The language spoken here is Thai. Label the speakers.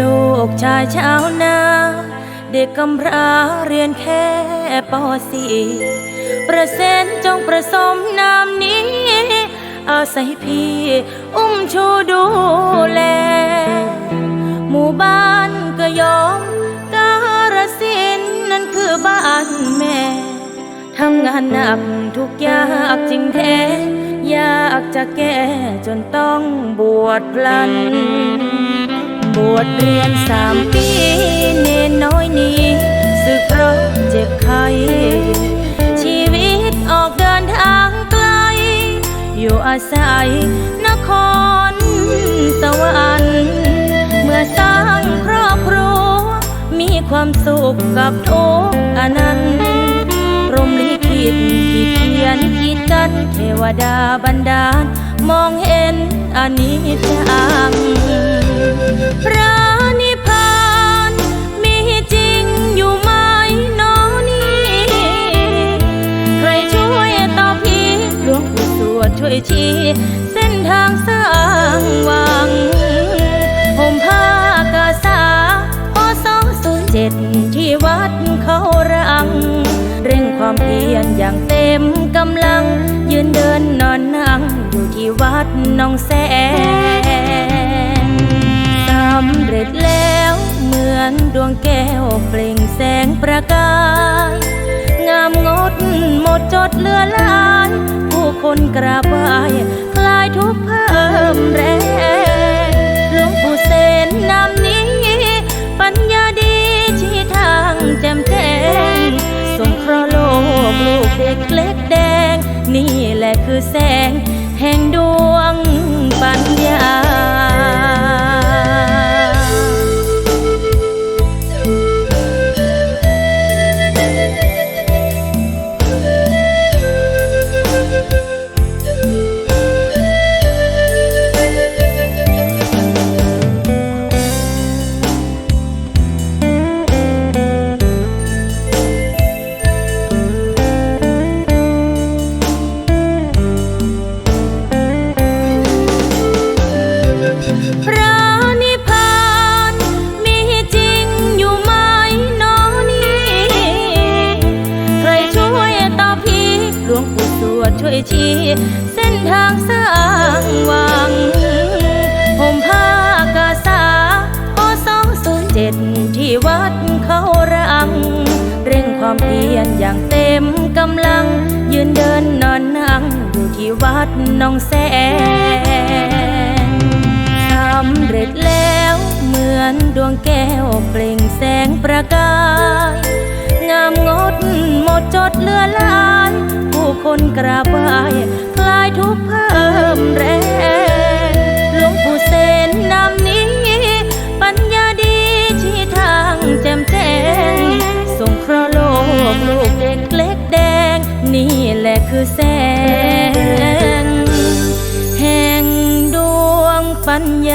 Speaker 1: ลูกชายชาวนา เด็กกำพร้าเรียนแค่ปสี่ ประเซนจงประสมนามนี้ อาศัยพี่อุ้มชูดูแล หมู่บ้านก็ยอมการสินนั่นคือบ้านแม่ ทำงานหนักทุกยากจริงแท้ยากจะแก้จนต้องบวชพลัน บวชเรียนสามปี อยู่อาศัยนครสวรรค์เมื่อสร้างครอบครัวมีความสุขกับทุกอนันต์พรมลิขิตที่เขียนขีดกันเทวดาบันดาลมองเห็นอานิจจัง ยชี้เส้นทางสร้างหวังห่มผ้ากาสาพศศูนย์เจ็ดที่วัดเขารัง เร่งความเพียรอย่างเต็มกำลัง ยืนเดินนอนนั่งอยู่ที่วัดหนองแสงสำเร็จแล้วเหมือนดวงแก้วเปล่งแสงประกายงามงดหมดจดเลือหลายผู้คนกราบไหว แหละคือแสงแห่งดวง ยชี้ เส้นทางสร้างวังห่มผ้ากาสาพศศูนย์เจ็ดที่วัดเขารัง เร่งความเพียรอย่างเต็มกำลัง ยืนเดินนอนนั่งอยู่ที่วัดหนองแสงสำเร็จแล้วเหมือนดวงแก้วเปล่งแสงประกาย นกระบายคลายทุกเพิ่มแรงหลวงปู่เสนนำนี้ ปัญญาดีชี้ทางแจ่มแจ้งส่งคราะโลกลูกเด็กเล็กแดง นี่แหละคือแสง แห่งดวงปัญญา